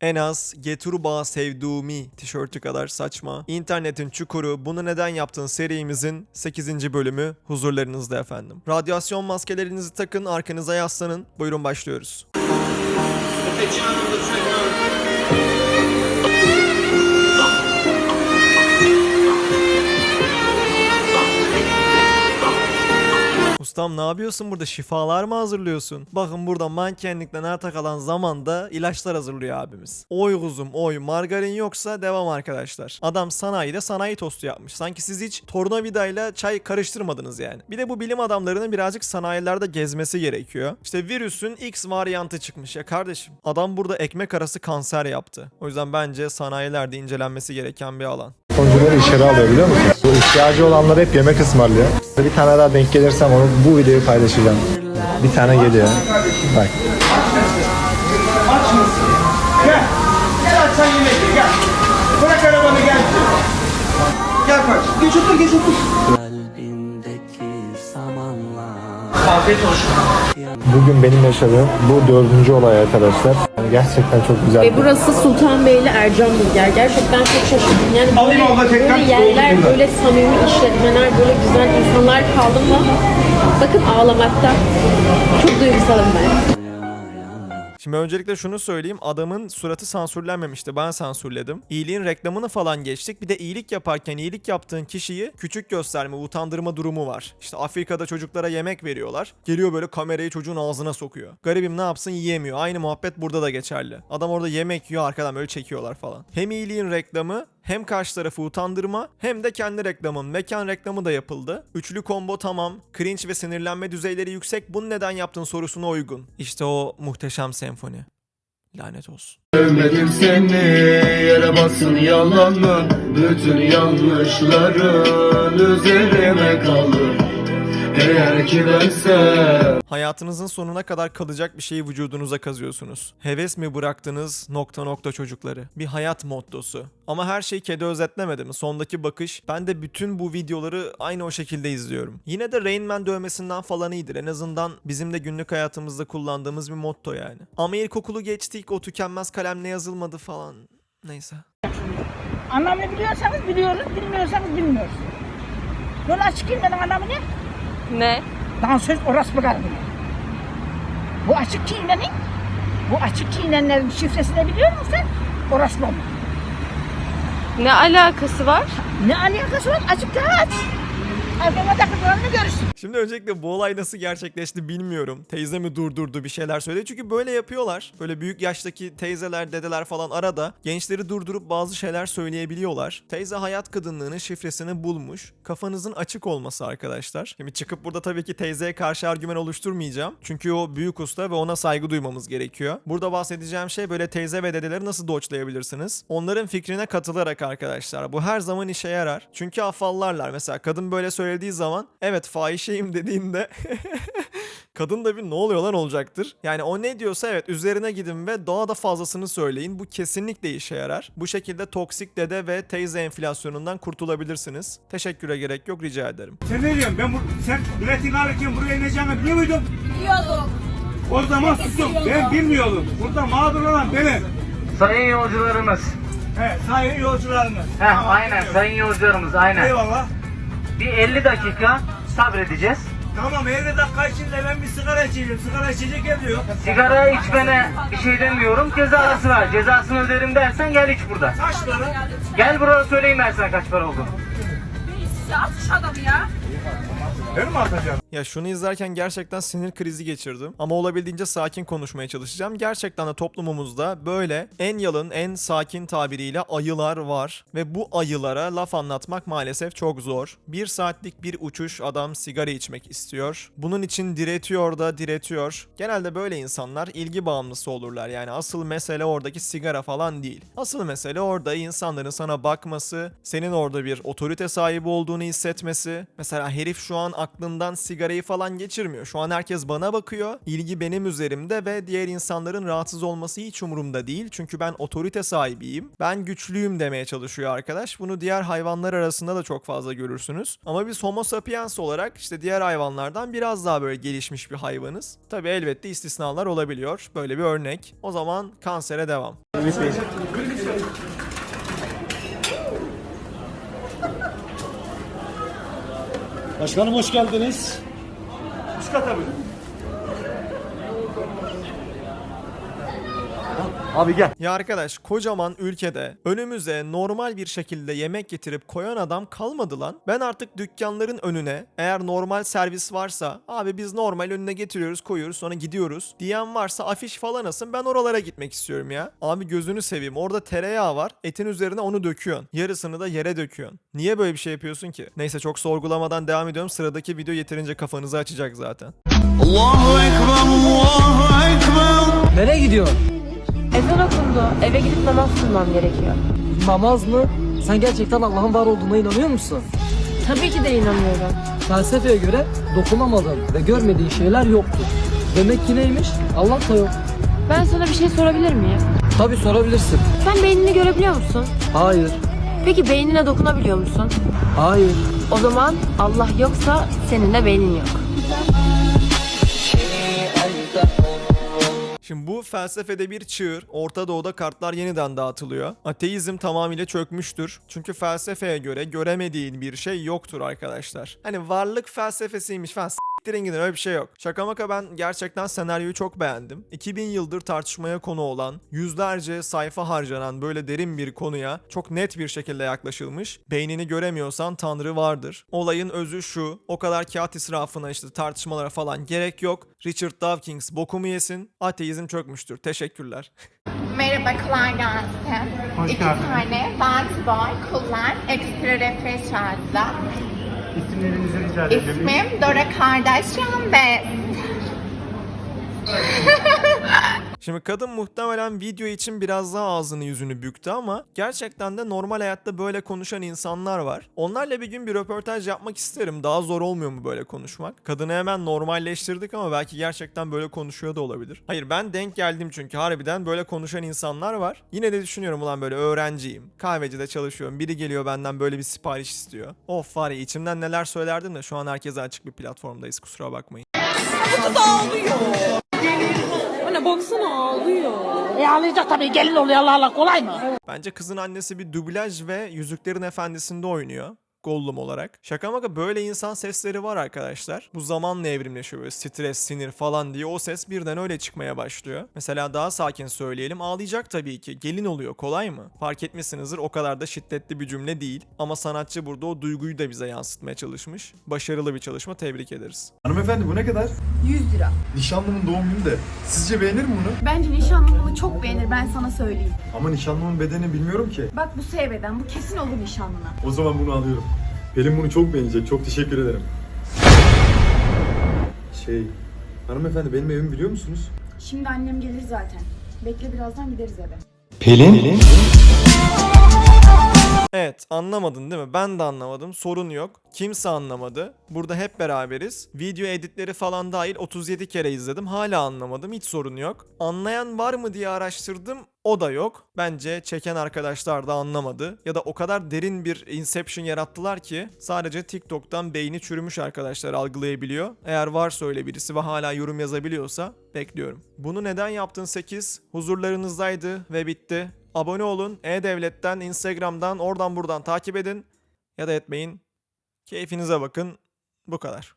En az Geturba Sevdumi tişörtü kadar saçma. İnternetin çukuru bunu neden yaptın serimizin 8. bölümü huzurlarınızda efendim. Radyasyon maskelerinizi takın arkanıza yaslanın. Buyurun başlıyoruz. Ustam ne yapıyorsun burada? Şifalar mı hazırlıyorsun? Bakın burada mankenlikten arta kalan zamanda ilaçlar hazırlıyor abimiz. Oy kuzum oy margarin yoksa devam arkadaşlar. Adam sanayide sanayi tostu yapmış. Sanki siz hiç tornavidayla çay karıştırmadınız yani. Bir de bu bilim adamlarının birazcık sanayilerde gezmesi gerekiyor. İşte virüsün X varyantı çıkmış ya kardeşim. Adam burada ekmek arası kanser yaptı. O yüzden bence sanayilerde incelenmesi gereken bir alan. Oyuncuları içeri alıyor biliyor musun? İhtiyacı olanlara hep yemek ısmarlıyor. Bir tane daha denk gelirsem onu bu videoyu paylaşacağım. Bir tane geliyor. Bak. Aç mısın? Gel. Gel aç sen yemek ye gel. Bırak arabanı gel. Gel kardeşim. Geç otur geç otur. kalbindeki samanlar Afiyet olsun. Bugün benim yaşadığım bu dördüncü olay arkadaşlar. Yani gerçekten çok güzel. Ve burası Sultanbeyli Ercan Burger. Gerçekten çok şaşırdım. Yani Alayım böyle, abla tekrar, böyle yerler, doldurayım ben. böyle samimi işletmeler, böyle güzel insanlar kaldım mı? Bakın ağlamakta. Çok duygusalım ben. Şimdi öncelikle şunu söyleyeyim. Adamın suratı sansürlenmemişti. Ben sansürledim. İyiliğin reklamını falan geçtik. Bir de iyilik yaparken iyilik yaptığın kişiyi küçük gösterme, utandırma durumu var. İşte Afrika'da çocuklara yemek veriyorlar. Geliyor böyle kamerayı çocuğun ağzına sokuyor. Garibim ne yapsın yiyemiyor. Aynı muhabbet burada da geçerli. Adam orada yemek yiyor arkadan böyle çekiyorlar falan. Hem iyiliğin reklamı hem karşı tarafı utandırma hem de kendi reklamın mekan reklamı da yapıldı. Üçlü combo tamam. Cringe ve sinirlenme düzeyleri yüksek. Bunu neden yaptın sorusuna uygun. İşte o muhteşem senfoni. Lanet olsun. Sevmedim seni yere basın yalanın Bütün yanlışların üzerime kalır Eğer ki bense Hayatınızın sonuna kadar kalacak bir şeyi vücudunuza kazıyorsunuz. Heves mi bıraktınız nokta nokta çocukları. Bir hayat mottosu. Ama her şeyi kedi özetlemedi mi? Sondaki bakış. Ben de bütün bu videoları aynı o şekilde izliyorum. Yine de Rain Man dövmesinden falan iyidir. En azından bizim de günlük hayatımızda kullandığımız bir motto yani. Ama ilkokulu geçtik o tükenmez kalemle yazılmadı falan. Neyse. Anlamını biliyorsanız biliyoruz, bilmiyorsanız bilmiyoruz. Yol açık kelimenin anlamı ne? Dansöz orospu kargını. Bu açık kelimenin, bu açık kelimenin şifresini biliyor musun sen? Orospu mu? Ne alakası var? Ne alakası var? Açık daha aç. Arkama takıldığını görürsün. Şimdi öncelikle bu olay nasıl gerçekleşti bilmiyorum. Teyze mi durdurdu bir şeyler söyledi. Çünkü böyle yapıyorlar. Böyle büyük yaştaki teyzeler, dedeler falan arada gençleri durdurup bazı şeyler söyleyebiliyorlar. Teyze hayat kadınlığının şifresini bulmuş. Kafanızın açık olması arkadaşlar. Şimdi çıkıp burada tabii ki teyzeye karşı argüman oluşturmayacağım. Çünkü o büyük usta ve ona saygı duymamız gerekiyor. Burada bahsedeceğim şey böyle teyze ve dedeleri nasıl doçlayabilirsiniz? Onların fikrine katılarak arkadaşlar. Bu her zaman işe yarar. Çünkü afallarlar. Mesela kadın böyle söylediği zaman evet fahişeyim dediğinde kadın da bir ne oluyor lan olacaktır. Yani o ne diyorsa evet üzerine gidin ve daha da fazlasını söyleyin. Bu kesinlikle işe yarar. Bu şekilde toksik dede ve teyze enflasyonundan kurtulabilirsiniz. Teşekküre gerek yok rica ederim. Sen ne diyorsun? Ben bu, sen biletin alırken buraya ineceğimi biliyor muydun? Biliyordum. O zaman sustum. Ben bilmiyordum. Burada mağdur olan benim. Sayın yolcularımız. He, sayın yolcularımız. Heh, Tamam, aynen sayın yolcularımız aynen. Eyvallah. Bir 50 dakika sabredeceğiz. Tamam 50 dakika içinde ben bir sigara içeceğim. Sigara içecek geliyor. Sigara içmene bir şey demiyorum. Cezası var. Cezasını öderim dersen gel iç burada. Kaç para? Gel buraya söyleyeyim ben sana kaç para olduğunu. Ben mi atacağım? Ya şunu izlerken gerçekten sinir krizi geçirdim. Ama olabildiğince sakin konuşmaya çalışacağım. Gerçekten de toplumumuzda böyle en yalın, en sakin tabiriyle ayılar var. Ve bu ayılara laf anlatmak maalesef çok zor. Bir saatlik bir uçuş adam sigara içmek istiyor. Bunun için diretiyor da diretiyor. Genelde böyle insanlar ilgi bağımlısı olurlar. Yani asıl mesele oradaki sigara falan değil. Asıl mesele orada insanların sana bakması, senin orada bir otorite sahibi olduğunu hissetmesi. Mesela herif şu an aklından sigarayı falan geçirmiyor. Şu an herkes bana bakıyor. İlgi benim üzerimde ve diğer insanların rahatsız olması hiç umurumda değil. Çünkü ben otorite sahibiyim. Ben güçlüyüm demeye çalışıyor arkadaş. Bunu diğer hayvanlar arasında da çok fazla görürsünüz. Ama biz homo sapiens olarak işte diğer hayvanlardan biraz daha böyle gelişmiş bir hayvanız. Tabi elbette istisnalar olabiliyor. Böyle bir örnek. O zaman kansere devam. Başkanım hoş geldiniz. Üst kata. Abi gel. Ya arkadaş kocaman ülkede önümüze normal bir şekilde yemek getirip koyan adam kalmadı lan. Ben artık dükkanların önüne eğer normal servis varsa abi biz normal önüne getiriyoruz koyuyoruz sonra gidiyoruz diyen varsa afiş falan asın ben oralara gitmek istiyorum ya. Abi gözünü seveyim orada tereyağı var etin üzerine onu döküyorsun. Yarısını da yere döküyorsun. Niye böyle bir şey yapıyorsun ki? Neyse çok sorgulamadan devam ediyorum sıradaki video yeterince kafanızı açacak zaten. Nereye gidiyorsun? Ezan okundu. Eve gidip namaz kılmam gerekiyor. Namaz mı? Sen gerçekten Allah'ın var olduğuna inanıyor musun? Tabii ki de inanıyorum. Felsefeye göre dokunamadığın ve görmediğin şeyler yoktur. Demek ki neymiş? Allah da yok. Ben sana bir şey sorabilir miyim? Tabi sorabilirsin. Sen beynini görebiliyor musun? Hayır. Peki beynine dokunabiliyor musun? Hayır. O zaman Allah yoksa senin de beynin yok. Bu felsefede bir çığır. Orta Doğu'da kartlar yeniden dağıtılıyor. Ateizm tamamıyla çökmüştür. Çünkü felsefeye göre göremediğin bir şey yoktur arkadaşlar. Hani varlık felsefesiymiş falan. Gidin öyle bir şey yok. Şaka maka ben gerçekten senaryoyu çok beğendim. 2000 yıldır tartışmaya konu olan, yüzlerce sayfa harcanan böyle derin bir konuya çok net bir şekilde yaklaşılmış. Beynini göremiyorsan Tanrı vardır. Olayın özü şu, o kadar kağıt israfına işte tartışmalara falan gerek yok. Richard Dawkins bokumu yesin, ateizm çökmüştür. Teşekkürler. Merhaba, kolay gelsin. İki tane Bad Boy kullan ekstra refresh. İsimlerinizi rica miyim? İsmim Dora Kardashian ve Şimdi kadın muhtemelen video için biraz daha ağzını yüzünü büktü ama gerçekten de normal hayatta böyle konuşan insanlar var. Onlarla bir gün bir röportaj yapmak isterim. Daha zor olmuyor mu böyle konuşmak? Kadını hemen normalleştirdik ama belki gerçekten böyle konuşuyor da olabilir. Hayır ben denk geldim çünkü harbiden böyle konuşan insanlar var. Yine de düşünüyorum ulan böyle öğrenciyim. Kahvecide çalışıyorum. Biri geliyor benden böyle bir sipariş istiyor. Of var ya içimden neler söylerdim de şu an herkese açık bir platformdayız kusura bakmayın. Anne baksana ağlıyor. E ağlayacak tabii gelin oluyor Allah Allah kolay mı? Bence kızın annesi bir dublaj ve Yüzüklerin Efendisi'nde oynuyor. Gollum olarak. Şaka maka böyle insan sesleri var arkadaşlar. Bu zamanla evrimleşiyor böyle stres, sinir falan diye o ses birden öyle çıkmaya başlıyor. Mesela daha sakin söyleyelim ağlayacak tabii ki. Gelin oluyor kolay mı? Fark etmişsinizdir o kadar da şiddetli bir cümle değil. Ama sanatçı burada o duyguyu da bize yansıtmaya çalışmış. Başarılı bir çalışma tebrik ederiz. Hanımefendi bu ne kadar? 100 lira. Nişanlımın doğum günü de. Sizce beğenir mi bunu? Bence nişanlım bunu çok beğenir ben sana söyleyeyim. Ama nişanlımın bedenini bilmiyorum ki. Bak bu seveden bu kesin olur nişanlına. O zaman bunu alıyorum. Pelin bunu çok beğenecek. Çok teşekkür ederim. Şey, hanımefendi benim evimi biliyor musunuz? Şimdi annem gelir zaten. Bekle birazdan gideriz eve. Pelin? Evet anlamadın değil mi? Ben de anlamadım. Sorun yok. Kimse anlamadı. Burada hep beraberiz. Video editleri falan dahil 37 kere izledim. Hala anlamadım. Hiç sorun yok. Anlayan var mı diye araştırdım. O da yok. Bence çeken arkadaşlar da anlamadı. Ya da o kadar derin bir inception yarattılar ki sadece TikTok'tan beyni çürümüş arkadaşlar algılayabiliyor. Eğer varsa öyle birisi ve hala yorum yazabiliyorsa bekliyorum. Bunu neden yaptın 8? Huzurlarınızdaydı ve bitti. Abone olun. E-Devlet'ten, Instagram'dan, oradan buradan takip edin. Ya da etmeyin. Keyfinize bakın. Bu kadar.